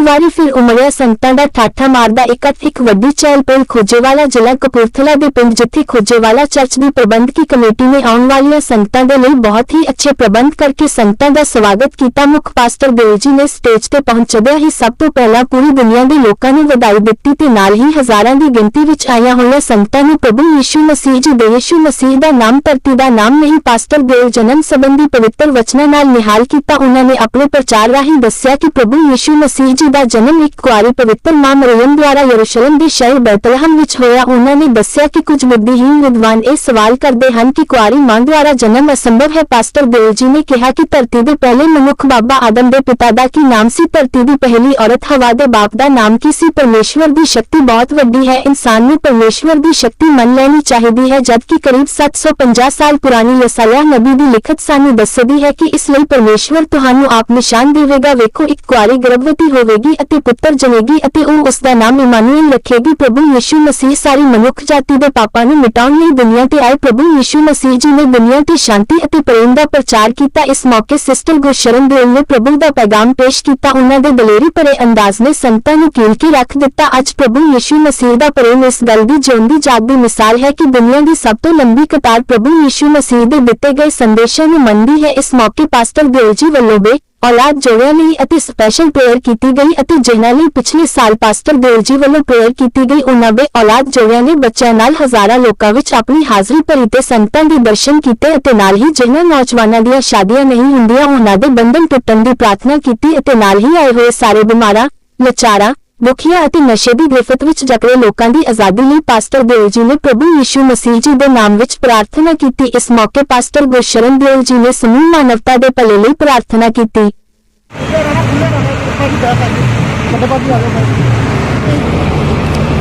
ਇੱਕ ਵਾਰੀ ਫਿਰ ਉਮੜਿਆ ਸੰਗਤਾਂ ਦਾ ਠਾਠਾ ਮਾਰਦਾ ਇਕੱਠ ਇੱਕ ਵੱਡੀ ਚਹਿਲ ਪਹਿਲ ਖੋਜੇਵਾਲਾ ਜ਼ਿਲ੍ਹਾ ਕਪੂਰਥਲਾ ਦੇ ਪਿੰਡ ਜਿੱਥੇ ਖੋਜੇਵਾਲਾ ਚਰਚ ਦੀ ਪ੍ਰਬੰਧਕੀ ਕਮੇਟੀ ਨੇ ਆਉਣ ਵਾਲੀਆਂ ਸੰਗਤਾਂ ਦੇ ਲਈ ਬਹੁਤ ਹੀ ਅੱਛੇ ਪ੍ਰਬੰਧ ਕਰਕੇ ਸੰਗਤਾਂ ਦਾ ਸਵਾਗਤ ਕੀਤਾ। ਮੁੱਖ ਪਾਸਟਰ ਦੇਵ ਜੀ ਨੇ ਸਟੇਜ ਤੇ ਪਹੁੰਚਦਿਆਂ ਹੀ ਸਭ ਤੋਂ ਪਹਿਲਾਂ ਪੂਰੀ ਦੁਨੀਆ ਦੇ ਲੋਕਾਂ ਨੂੰ ਵਧਾਈ ਦਿੱਤੀ ਤੇ ਨਾਲ ਹੀ ਹਜ਼ਾਰਾਂ ਦੀ ਗਿਣਤੀ ਵਿੱਚ ਆਈਆਂ ਹੋਈਆਂ ਸੰਗਤਾਂ ਨੂੰ ਪ੍ਰਭੂ ਯੀਸ਼ੂ ਮਸੀਹ ਜੀ ਦੇ ਯਿਸੂ ਮਸੀਹ ਦਾ ਨਾਮ, ਧਰਤੀ ਦਾ ਨਾਮ ਨਹੀਂ, ਪਾਸਟਰ ਦੇਵ ਜਨਮ ਸੰਬੰਧੀ ਪਵਿੱਤਰ ਵਚਨਾਂ ਨਾਲ ਨਿਹਾਲ ਕੀਤਾ। ਉਹਨਾਂ ਨੇ ਆਪਣੇ ਪ੍ਰਚਾਰ ਰਾਹੀਂ ਦੱਸਿਆ ਕਿ ਪ੍ਰਭੂ ਯੀਸ਼ੂ ਮਸੀਹ ਜੀ ਦਾ ਜਨਮ ਇੱਕ ਕੁਆਰੀ ਪਵਿੱਤਰ ਮਾਂ ਮਰੀਮ ਦੁਆਰਾ ਯਰੂਸ਼ਲਮ ਦੇ ਸ਼ਹਿਰ ਬੈਤਲਹਮ ਵਿੱਚ ਹੋਇਆ। ਉਹਨਾਂ ਨੇ ਦੱਸਿਆ ਕਿ ਕੁਝ ਬੁੱਧੀਹੀਨ ਵਿਦਵਾਨ ਇਹ ਸਵਾਲ ਕਰਦੇ ਹਨ ਕਿ ਕੁਆਰੀ ਮਾਂ ਦੁਆਰਾ ਜਨਮ ਅਸੰਭਵ ਹੈ। ਪਾਸਟਰ ਦੇਵ ਜੀ ਨੇ ਕਿਹਾ ਕਿ ਧਰਤੀ ਦੇ ਪਹਿਲੇ ਮਨੁੱਖ ਬਾਬਾ ਆਦਮ ਦੇ ਪਿਤਾ ਦਾ ਕੀ ਨਾਮ ਸੀ? ਧਰਤੀ ਦੀ ਪਹਿਲੀ ਔਰਤ ਹਵਾ ਦੇ ਬਾਪ ਦਾ ਨਾਮ ਕੀ ਸੀ? ਪਰਮੇਸ਼ਵਰ ਦੀ ਸ਼ਕਤੀ ਬਹੁਤ ਵੱਡੀ ਹੈ। ਇਨਸਾਨ ਨੂੰ ਪਰਮੇਸ਼ਵਰ ਦੀ ਸ਼ਕਤੀ ਮੰਨ ਲੈਣੀ ਚਾਹੀਦੀ ਹੈ, ਜਦਕਿ ਕਰੀਬ 750 ਸਾਲ ਪੁਰਾਣੀ ਯਸਾਇਆ ਨਬੀ ਦੀ ਲਿਖਤ ਸਾਨੂੰ ਦੱਸਦੀ ਹੈ ਕਿ ਇਸ ਲਈ ਪਰਮੇਸ਼ਵਰ ਤੁਹਾਨੂੰ ਆਪ ਨਿਸ਼ਾਨ ਦੇਵੇਗਾ। ਵੇਖੋ, ਇੱਕ ਕੁਆਰੀ ਗਰਭਵਤੀ ਹੋਵੇਗੀ। ਅਤੇ ਪੁੱਤਰ ਜਨੇਗੀ ਅਤੇ ਉਹ ਉਸ ਦਾ ਨਾਮ ਇਮਾਨੁਅਲ ਰੱਖੇਗੀ। ਪ੍ਰਭੂ ਯਿਸੂ ਮਸੀਹ ਸਾਰੀ ਮਨੁੱਖ ਜਾਤੀ ਦੇ ਪਾਪਾਂ ਨੂੰ ਮਿਟਾਉਣ ਲਈ ਦੁਨੀਆ ਤੇ ਆਏ। ਪ੍ਰਭੂ ਯਿਸੂ ਮਸੀਹ ਜੀ ਨੇ ਦੁਨੀਆ ਤੇ ਸ਼ਾਂਤੀ ਅਤੇ ਪ੍ਰੇਮ ਦਾ ਪ੍ਰਚਾਰ ਕੀਤਾ। ਇਸ ਮੌਕੇ ਸਿਸਟਰ ਗੁਰਸ਼ਰਨ ਦੇਵ ਨੇ ਪ੍ਰਭੂ ਦਾ ਪੈਗਾਮ ਪੇਸ਼ ਕੀਤਾ। ਉਹਨਾਂ ਦੇ ਦਲੇਰੀ ਭਰੇ ਅੰਦਾਜ਼ ਨੇ ਸੰਗਤਾਂ ਨੂੰ ਕੀਲ ਕੇ ਰੱਖ ਦਿੱਤਾ। ਅੱਜ ਪ੍ਰਭੂ ਯਿਸੂ ਮਸੀਹ ਦਾ ਪ੍ਰੇਮ ਇਸ ਗੱਲ ਦੀ ਜਿਉਂਦੀ ਜਾਗਦੀ ਮਿਸਾਲ ਹੈ ਕਿ ਦੁਨੀਆ ਦੀ ਸਭ ਤੋਂ ਲੰਬੀ ਕਤਾਰ ਪ੍ਰਭੂ ਯਿਸੂ ਮਸੀਹ ਦੇ ਦਿੱਤੇ ਗਏ ਸੰਦੇਸ਼ਾਂ ਨੂੰ ਮੰਨਦੀ ਹੈ। ਇਸ ਮੌਕੇ ਪਾਸਟਰ ਦੇਵ ਜੀ ਵੱਲੋਂ ਬੇ ਔਲਾਦ ਜੋੜਿਆਂ ਲਈ ਅਤੇ ਸਪੈਸ਼ਲ ਪ੍ਰੇਅਰ ਕੀਤੀ ਗਈ ਅਤੇ ਜਿਨ੍ਹਾਂ ਲਈ ਪਿਛਲੇ ਸਾਲ ਪਾਸਟਰ ਦੇਵ ਜੀ ਵੱਲੋਂ ਪ੍ਰੇਅਰ ਕੀਤੀ ਗਈ, ਉਹਨਾਂ ਦੇ ਔਲਾਦ ਜੋੜਿਆਂ ਨੇ ਬੱਚਿਆਂ ਨਾਲ ਹਜ਼ਾਰਾਂ ਲੋਕਾਂ ਵਿੱਚ ਆਪਣੀ ਹਾਜ਼ਰੀ ਭਰੀ ਤੇ ਸੰਗਤਾਂ ਦੇ ਦਰਸ਼ਨ ਕੀਤੇ ਅਤੇ ਨਾਲ ਹੀ ਜਿਨ੍ਹਾਂ ਨੌਜਵਾਨਾਂ ਦੀਆਂ ਸ਼ਾਦੀਆਂ ਨਹੀਂ ਹੁੰਦੀਆਂ, ਉਹਨਾਂ ਦੇ ਬੰਧਨ ਟੁੱਟਣ ਦੀ ਪ੍ਰਾਰਥਨਾ ਕੀਤੀ ਅਤੇ ਨਾਲ ਹੀ ਆਏ ਹੋਏ ਸਾਰੇ ਬਿਮਾਰਾਂ, ਲਾਚਾਰਾਂ ਦੁਖੀਆਂ ਅਤੇ ਨਸ਼ੇ ਦੀ ਗ੍ਰਿਫਤ ਵਿੱਚ ਜਕੜੇ ਲੋਕਾਂ ਦੀ ਆਜ਼ਾਦੀ ਲਈ ਪਾਸਟਰ ਦੇਵ ਜੀ ਨੇ ਪ੍ਰਭੂ ਯੀਸ਼ੂ ਮਸੀਹ ਜੀ ਦੇ ਨਾਮ ਵਿੱਚ ਪ੍ਰਾਰਥਨਾ ਕੀਤੀ। ਇਸ ਮੌਕੇ ਪਾਸਟਰ ਗੁਰਸ਼ਰਨ ਦੇਵ ਜੀ ਨੇ ਸਮੂਹ ਮਾਨਵਤਾ ਦੇ ਭਲੇ ਲਈ ਪ੍ਰਾਰਥਨਾ ਕੀਤੀ।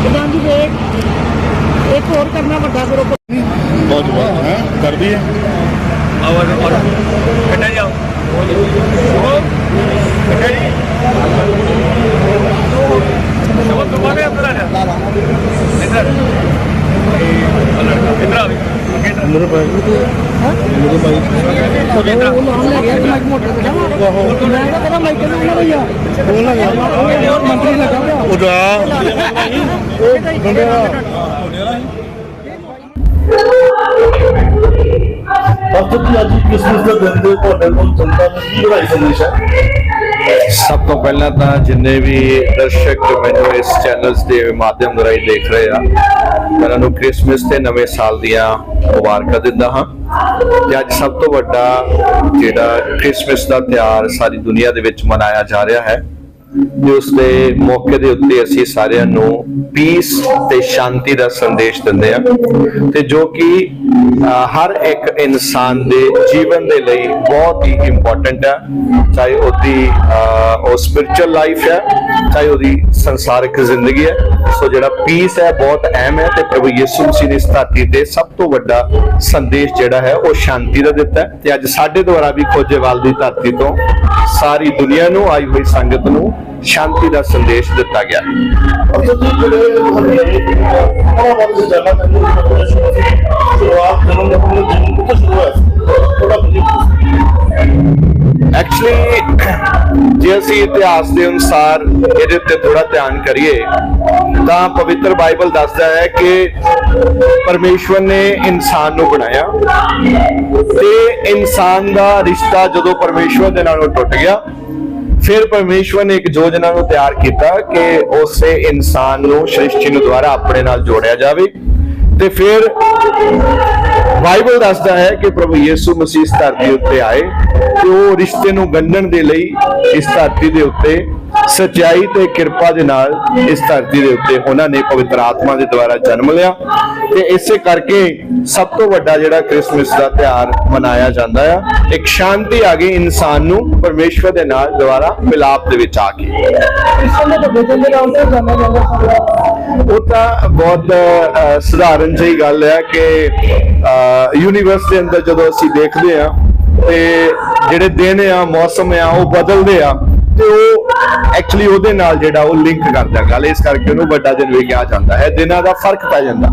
ਜਿੱਦਾਂ ਜੀ ਵੇਟ ਇੱਕ ਹੋਰ ਕਰਨਾ ਵੱਡਾ ਗਰੁੱਪ ਬਹੁਤ ਬਹੁਤ, ਹੈ? ਕਰਦੀ ਹੈ? ਆਵਾਜ਼ ਔਰ ਕੱਟਾ ਜਾਓ ਕੱਟਾ ਜੀ ਸ਼ਬਦ ਤੁਹਾਡੇ ਅੰਦਰ ਆ ਜਾ। ਇਧਰ। ਇਹ ਲੜਕਾ ਇਧਰ ਆਵੇ ਮੇਰੇ ਭਾਈ ਮੇਰੇ ਭਾਈ ਉਹ ਨਾਮ ਲੈ ਗਿਆ ਮਾਈਕ ਮੋਟਰ ਤੇ ਮੈਂ ਤਾਂ ਕਹਿੰਦਾ ਮਾਈਕ ਨੂੰ ਉਹਨਾਂ ਦਾ ਹੀ ਆ ਬੋਲ ਨਾ ਉਹ ਮੰਤਰੀ ਲੱਗਾ ਹੋਇਆ ਉਡਾ ਉਹ ਬੰਦਿਆ ਪਰਤਕ ਅੱਜ ਕ੍ਰਿਸਮਸ ਦੇ ਦਿਨ ਦੇ ਤੁਹਾਡੇ ਕੋਲ ਜਨਤਾ ਨੂੰ ਕੀ ਵਧਾਈ ਸੰਦੇਸ਼ ਹੈ? ਸਭ ਤੋਂ ਪਹਿਲਾਂ ਤਾਂ ਜਿੰਨੇ ਵੀ ਦਰਸ਼ਕ ਮੈਨੂੰ ਇਸ ਚੈਨਲਸ ਦੇ ਮਾਧਿਅਮ ਰਾਹੀਂ ਦੇਖ ਰਹੇ ਆ, ਮੈਂ ਉਹਨਾਂ ਨੂੰ ਕ੍ਰਿਸਮਸ ਤੇ ਨਵੇਂ ਸਾਲ ਦੀਆਂ ਮੁਬਾਰਕਾਂ ਦਿੰਦਾ ਹਾਂ। ਤੇ ਅੱਜ ਸਭ ਤੋਂ ਵੱਡਾ ਜਿਹੜਾ ਕ੍ਰਿਸਮਸ ਦਾ ਤਿਉਹਾਰ ਸਾਰੀ ਦੁਨੀਆ ਦੇ ਵਿੱਚ ਮਨਾਇਆ ਜਾ ਰਿਹਾ ਹੈ, ਤੇ ਉਸ ਦੇ ਮੌਕੇ ਦੇ ਉੱਤੇ ਅਸੀਂ ਸਾਰਿਆਂ ਨੂੰ ਪੀਸ ਤੇ ਸ਼ਾਂਤੀ ਦਾ ਸੰਦੇਸ਼ ਦਿੰਦੇ ਆ ਤੇ ਜੋ ਕਿ ਹਰ ਇੱਕ ਇਨਸਾਨ ਦੇ ਜੀਵਨ ਦੇ ਲਈ ਬਹੁਤ ਹੀ ਇੰਪੋਰਟੈਂਟ ਹੈ ਚਾਹੇ ਉਹਦੀ ਉਹ ਸਪਿਰਚੁਅਲ ਲਾਈਫ ਹੈ ਚਾਹੇ ਉਹਦੀ ਸੰਸਾਰਿਕ ਜ਼ਿੰਦਗੀ ਹੈ ਸੋ ਜਿਹੜਾ ਪੀਸ ਹੈ ਬਹੁਤ ਅਹਿਮ ਹੈ ਤੇ ਪ੍ਰਭੂ ਯਿਸੂ ਮਸੀਹ ਨੇ ਇਸ ਧਰਤੀ ਤੇ ਸਭ ਤੋਂ ਵੱਡਾ ਸੰਦੇਸ਼ ਜਿਹੜਾ ਹੈ, ਉਹ ਸ਼ਾਂਤੀ ਦਾ ਦਿੱਤਾ ਹੈ। ਤੇ ਅੱਜ ਸਾਡੇ ਦੁਆਰਾ ਵੀ ਖੋਜੇਵਾਲ ਦੀ ਧਰਤੀ ਤੋਂ ਸਾਰੀ ਦੁਨੀਆ ਨੂੰ ਆਈ ਹੋਈ ਸੰਗਤ ਨੂੰ ਸ਼ਾਂਤੀ ਦਾ ਸੰਦੇਸ਼ ਦਿੱਤਾ ਗਿਆ। ਐਕਚੁਅਲੀ ਜੇ ਅਸੀਂ ਇਤਿਹਾਸ ਦੇ ਅਨੁਸਾਰ ਇਹਦੇ ਉੱਤੇ ਥੋੜਾ ਧਿਆਨ ਕਰੀਏ, ਤਾਂ ਪਵਿੱਤਰ ਬਾਈਬਲ ਦੱਸਦਾ ਹੈ ਕਿ ਪਰਮੇਸ਼ਵਰ ਨੇ ਇਨਸਾਨ ਨੂੰ ਬਣਾਇਆ ਤੇ ਇਨਸਾਨ ਦਾ ਰਿਸ਼ਤਾ ਜਦੋਂ ਪਰਮੇਸ਼ਵਰ ਦੇ ਨਾਲ ਟੁੱਟ ਗਿਆ ਫਿਰ ਪਰਮੇਸ਼ਵਰ ਨੇ ਇੱਕ ਯੋਜਨਾ ਨੂੰ ਤਿਆਰ ਕੀਤਾ ਕਿ ਉਸੇ ਇਨਸਾਨ ਨੂੰ ਸ੍ਰਿਸ਼ਟੀ ਨੂੰ ਦੁਆਰਾ ਆਪਣੇ ਨਾਲ ਜੋੜਿਆ ਜਾਵੇ। ਤੇ ਫਿਰ ਬਾਈਬਲ ਦੱਸਦਾ ਹੈ ਕਿ ਪ੍ਰਭੂ ਯੀਸੂ ਮਸੀਹ ਧਰਤੀ ਉੱਤੇ ਆਏ ਤੇ ਉਹ ਰਿਸ਼ਤੇ ਨੂੰ ਗੰਢਣ ਦੇ ਲਈ ਇਸ ਧਰਤੀ ਦੇ ਉੱਤੇ ਸਚਾਈ ਤੇ ਕਿਰਪਾ ਦੇ ਨਾਲ ਇਸ ਧਰਤੀ ਦੇ ਉੱਤੇ ਉਹਨਾਂ ਨੇ ਪਵਿੱਤਰ ਆਤਮਾ ਦੇ ਦੁਆਰਾ ਜਨਮ ਲਿਆ ਤੇ ਇਸੇ ਕਰਕੇ ਸਭ ਤੋਂ ਵੱਡਾ ਜਿਹੜਾ ਕ੍ਰਿਸਮਸ ਦਾ ਤਿਉਹਾਰ ਮਨਾਇਆ ਜਾਂਦਾ ਆ, ਇੱਕ ਸ਼ਾਂਤੀ ਆ ਗਈ ਇਨਸਾਨ ਨੂੰ ਪਰਮੇਸ਼ਵਰ ਦੇ ਨਾਲ ਦੁਆਰਾ ਮਿਲਾਪ ਦੇ ਵਿੱਚ ਆ ਕੇ। ਉਹ ਤਾਂ ਬਹੁਤ ਸਧਾਰਨ ਜਿਹੀ ਗੱਲ ਹੈ ਕਿ ਯੂਨੀਵਰਸ ਦੇ ਅੰਦਰ ਜਦੋਂ ਅਸੀਂ ਦੇਖਦੇ ਆ ਤੇ ਜਿਹੜੇ ਦਿਨ ਆ, ਮੌਸਮ ਆ, ਉਹ ਬਦਲਦੇ ਆ। ਤੇ ਉਹ ਐਕਚੁਅਲੀ ਉਹਦੇ ਨਾਲ ਜਿਹੜਾ ਉਹ ਲਿੰਕ ਕਰਦਾ ਗੱਲ, ਇਸ ਕਰਕੇ ਉਹਨੂੰ ਵੱਡਾ ਦਿਨ ਕਿਹਾ ਜਾਂਦਾ ਹੈ, ਦਿਨਾਂ ਦਾ ਫ਼ਰਕ ਪੈ ਜਾਂਦਾ।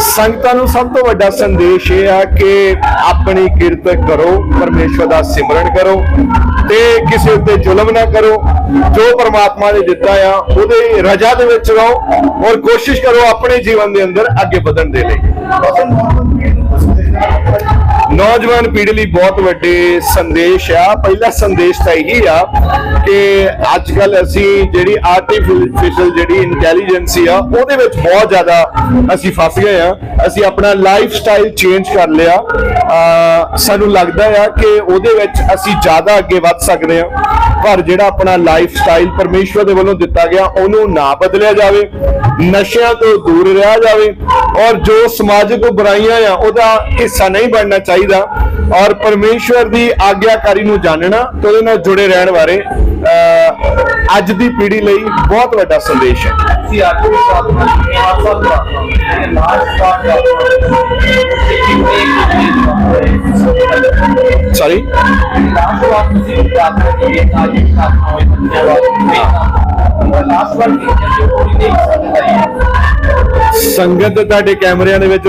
ਸੰਗਤਾਂ ਨੂੰ ਸਭ ਤੋਂ ਵੱਡਾ ਸੰਦੇਸ਼ ਇਹ ਆ ਕਿ ਆਪਣੀ ਕਿਰਤ ਕਰੋ, ਪਰਮੇਸ਼ਵਰ ਦਾ ਸਿਮਰਨ ਕਰੋ ਤੇ ਕਿਸੇ ਉੱਤੇ ਜ਼ੁਲਮ ਨਾ ਕਰੋ। ਜੋ ਪਰਮਾਤਮਾ ਨੇ ਦਿੱਤਾ ਆ, ਉਹਦੇ ਰਜਾ ਦੇ ਵਿੱਚ ਰਹੋ ਔਰ ਕੋਸ਼ਿਸ਼ ਕਰੋ ਆਪਣੇ ਜੀਵਨ ਦੇ ਅੰਦਰ ਅੱਗੇ ਵਧਣ ਦੇ ਲਈ। ਨੌਜਵਾਨ ਪੀੜ੍ਹੀ ਲਈ ਬਹੁਤ ਵੱਡੇ ਸੰਦੇਸ਼ ਆ। ਪਹਿਲਾ ਸੰਦੇਸ਼ ਤਾਂ ਇਹੀ ਆ ਕਿ ਅੱਜ ਕੱਲ ਅਸੀਂ ਜਿਹੜੀ ਆਰਟੀਫੀਸ਼ੀਅਲ ਜਿਹੜੀ ਇੰਟੈਲੀਜੈਂਸੀ ਆ, ਉਹਦੇ ਵਿੱਚ ਬਹੁਤ ਜ਼ਿਆਦਾ ਅਸੀਂ ਫਸ ਗਏ ਆ। ਅਸੀਂ ਆਪਣਾ ਲਾਈਫ ਸਟਾਈਲ ਚੇਂਜ ਕਰ ਲਿਆ। ਸਾਨੂੰ ਲੱਗਦਾ ਆ ਕਿ ਉਹਦੇ ਵਿੱਚ ਅਸੀਂ ਜ਼ਿਆਦਾ ਅੱਗੇ ਵੱਧ ਸਕਦੇ ਆ। ਪਰ ਜਿਹੜਾ ਆਪਣਾ ਲਾਈਫ ਸਟਾਈਲ ਪਰਮੇਸ਼ਵਰ ਦੇ ਵੱਲੋਂ ਦਿੱਤਾ ਗਿਆ, ਉਹਨੂੰ ਨਾ ਬਦਲਿਆ ਜਾਵੇ। ਨਸ਼ਿਆਂ ਤੋਂ ਦੂਰ ਰਿਹਾ ਜਾਵੇ ਔਰ ਜੋ ਸਮਾਜਿਕ ਬੁਰਾਈਆਂ ਆ ਉਹਦਾ ਹਿੱਸਾ ਨਹੀਂ ਬਣਨਾ ਚਾਹੀਦਾ। ਔਰ ਪਰਮੇਸ਼ਵਰ ਦੀ ਆਗਿਆਕਾਰੀ ਨੂੰ ਜਾਣਨਾ ਤੇ ਉਹਦੇ ਨਾਲ ਜੁੜੇ ਰਹਿਣ ਬਾਰੇ ਅੱਜ ਦੀ ਪੀੜ੍ਹੀ ਲਈ ਬਹੁਤ ਵੱਡਾ ਸੰਦੇਸ਼ ਹੈ। ਦੇ ਸਾਥ ਨਾਲ ਸੌਰੀ ਲਾਸਟ ਵਾਰ ਤੁਸੀਂ ਬਾਤ ਕਰੀ ਹੈ। ਦੀ ਸਾਥ ਹੋਏ ਧੰਨਵਾਦ ਸੰਗਤ ਤੁਹਾਡੇ ਕੈਮਰਿਆਂ ਦੇ ਵਿੱਚ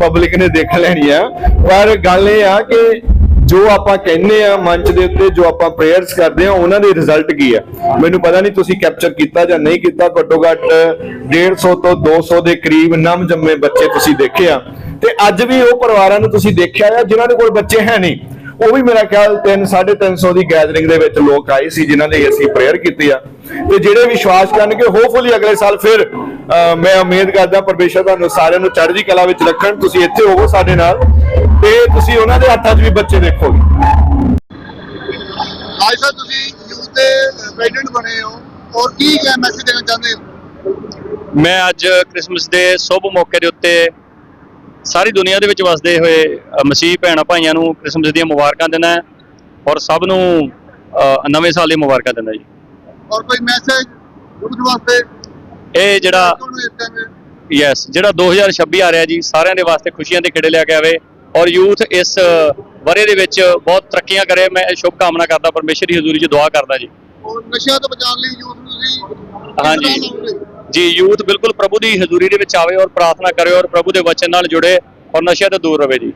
ਪਬਲਿਕ ਨੇ ਦੇਖ ਲੈਣੀ ਆ। ਪਰ ਗੱਲ ਇਹ ਆ ਕਿ ਜੋ ਆਪਾਂ ਕਹਿੰਦੇ ਆ ਮੰਚ ਦੇ ਉੱਤੇ, ਜੋ ਆਪਾਂ ਪ੍ਰੇਅਰਸ ਕਰਦੇ ਆ, ਉਹਨਾਂ ਦੇ ਰਿਜ਼ਲਟ ਕੀ ਆ? ਮੈਨੂੰ ਪਤਾ ਨਹੀਂ ਤੁਸੀਂ ਕੈਪਚਰ ਕੀਤਾ ਜਾਂ ਨਹੀਂ ਕੀਤਾ, ਘੱਟੋ ਘੱਟ 150 ਤੋਂ 200 ਦੇ ਕਰੀਬ ਨਮ ਜੰਮੇ ਬੱਚੇ ਤੁਸੀਂ ਦੇਖੇ ਆ। ਤੇ ਅੱਜ ਵੀ ਉਹ ਪਰਿਵਾਰਾਂ ਨੂੰ ਤੁਸੀਂ ਦੇਖਿਆ ਆ, ਜਿਨ੍ਹਾਂ ਦੇ ਕੋਲ ਬੱਚੇ ਹੈ ਨਹੀਂ। ਉਹ ਵੀ ਮੇਰਾ ਖਿਆਲ 3 350 ਦੀ ਗੈਦਰਿੰਗ ਦੇ ਵਿੱਚ ਲੋਕ ਆਏ ਸੀ ਜਿਨ੍ਹਾਂ ਲਈ ਅਸੀਂ ਪ੍ਰੇਅਰ ਕੀਤੀ ਆ। ਤੇ ਜਿਹੜੇ ਵਿਸ਼ਵਾਸ ਕਰਨਗੇ ਹੋਪਫੁਲੀ ਅਗਲੇ ਸਾਲ ਫਿਰ ਮੈਂ ਉਮੀਦ ਕਰਦਾ ਪਰਮੇਸ਼ਰ ਤੁਹਾਨੂੰ ਸਾਰਿਆਂ ਨੂੰ ਚੜ੍ਹਦੀ ਕਲਾ ਵਿੱਚ ਰੱਖਣ। ਤੁਸੀਂ ਇੱਥੇ ਹੋਵੋ ਸਾਡੇ ਨਾਲ ਤੇ ਤੁਸੀਂ ਉਹਨਾਂ ਦੇ ਹੱਥਾਂ 'ਚ ਵੀ ਬੱਚੇ ਦੇਖੋਗੇ। ਅੱਜ ਸਰ ਤੁਸੀਂ ਯੂਥ ਦੇ ਪ੍ਰੈਜ਼ੀਡੈਂਟ ਬਣੇ ਹੋ। ਔਰ ਕੀ ਮੈਸੇਜ ਦੇਣਾ ਚਾਹੁੰਦੇ ਹੋ? ਮੈਂ ਅੱਜ ਕ੍ਰਿਸਮਸ ਦੇ ਸ਼ੁਭ ਮੌਕੇ ਦੇ ਉੱਤੇ ਸਾਰੀ ਦੁਨੀਆ ਦੇ ਵਿੱਚ ਵਸਦੇ ਹੋਏ ਮਸੀਹ ਭੈਣਾਂ ਭਾਈਆਂ ਨੂੰ ਕ੍ਰਿਸਮਸ ਦੀਆਂ ਮੁਬਾਰਕਾਂ ਦਿੰਦਾ ਔਰ ਸਭ ਨੂੰ ਨਵੇਂ ਸਾਲ ਦੀਆਂ ਮੁਬਾਰਕਾਂ ਦਿੰਦਾ ਜੀ। ਔਰ ਕੋਈ ਮੈਸੇਜ ਯੂਥ ਵਾਸਤੇ? ਇਹ ਜਿਹੜਾ ਯੈਸ ਜਿਹੜਾ 2026 ਆ ਰਿਹਾ ਜੀ ਸਾਰਿਆਂ ਦੇ ਵਾਸਤੇ ਖੁਸ਼ੀਆਂ ਦੇ ਖੇੜੇ ਲੈ ਕੇ ਆਵੇ ਔਰ ਯੂਥ ਇਸ ਵਰੇ ਦੇ ਵਿੱਚ ਬਹੁਤ ਤਰੱਕੀਆਂ ਕਰੇ। ਮੈਂ ਸ਼ੁਭ ਕਾਮਨਾ ਕਰਦਾ ਪਰਮੇਸ਼ਰ ਦੀ ਹਜ਼ੂਰੀ 'ਚ ਦੁਆ ਕਰਦਾ ਜੀ। ਔਰ ਨਸ਼ਿਆਂ ਤੋਂ ਬਚਾਉਣ ਲਈ ਯੂਥ ਨੂੰ ਕਿਸ ਹਾਂਜੀ। ਜੀ, ਯੂਥ ਬਿਲਕੁਲ ਪ੍ਰਭੂ ਦੀ ਹਜ਼ੂਰੀ ਦੇ ਵਿੱਚ ਆਵੇ ਔਰ ਪ੍ਰਾਰਥਨਾ ਕਰੇ ਔਰ ਪ੍ਰਭੂ ਦੇ ਵਚਨ ਨਾਲ ਜੁੜੇ ਔਰ ਨਸ਼ੇ ਤੋਂ ਦੂਰ ਰਹੇ ਜੀ।